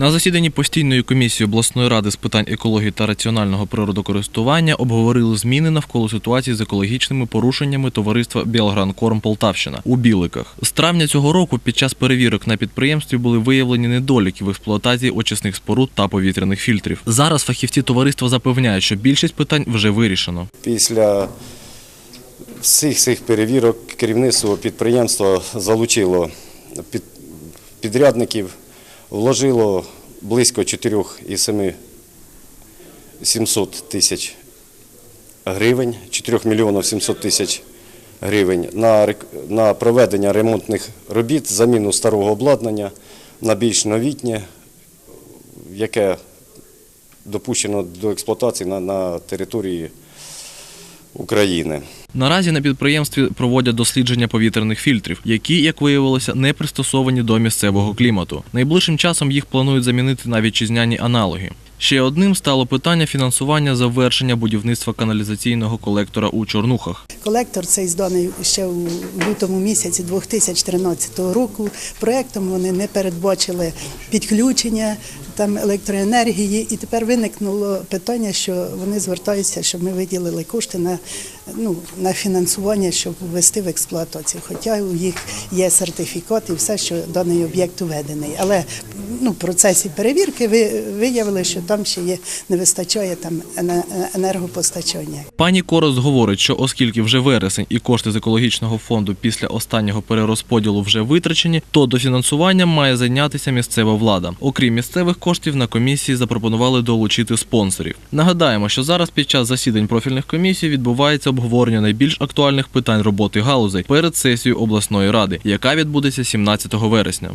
На засіданні постійної комісії обласної ради з питань екології та раціонального природокористування обговорили зміни навколо ситуації з екологічними порушеннями товариства Білгранкорм Полтавщина у Біликах. З травня цього року під час перевірок на підприємстві були виявлені недоліки в експлуатації очисних споруд та повітряних фільтрів. Зараз фахівці товариства запевняють, що більшість питань вже вирішено. Після всіх цих перевірок керівництво підприємства залучило під- підрядників, вложило близько 4,7 700 тисяч гривень, 4 мільйонів 700 тисяч гривень на, на проведення ремонтних робіт, заміну старого обладнання на більш новітнє, яке допущено до експлуатації на, на території України. Наразі на підприємстві проводять дослідження повітряних фільтрів, які, як виявилося, не пристосовані до місцевого клімату. Найближчим часом їх планують замінити на вітчизняні аналоги. Ще одним стало питання фінансування завершення будівництва каналізаційного колектора у Чорнухах. Колектор цей зданий ще у лютому місяці 2013 року. Проектом вони не передбачили підключення там електроенергії, і тепер виникнуло питання, що вони звертаються, щоб ми виділили кошти на, ну, на фінансування, щоб ввести в експлуатацію. Хоча у їх є сертифікат і все, що даний об'єкт уведений. Але ну, процесі перевірки ви виявили, що там ще є не вистачає там енергопостачання. Пані Корос говорить, що оскільки вже вересень і кошти з екологічного фонду після останнього перерозподілу вже витрачені, то дофінансуванням має зайнятися місцева влада. Окрім місцевих коштів, на комісії запропонували долучити спонсорів. Нагадаємо, що зараз під час засідань профільних комісій відбувається обговорення найбільш актуальних питань роботи галузей перед сесією обласної ради, яка відбудеться 17 вересня.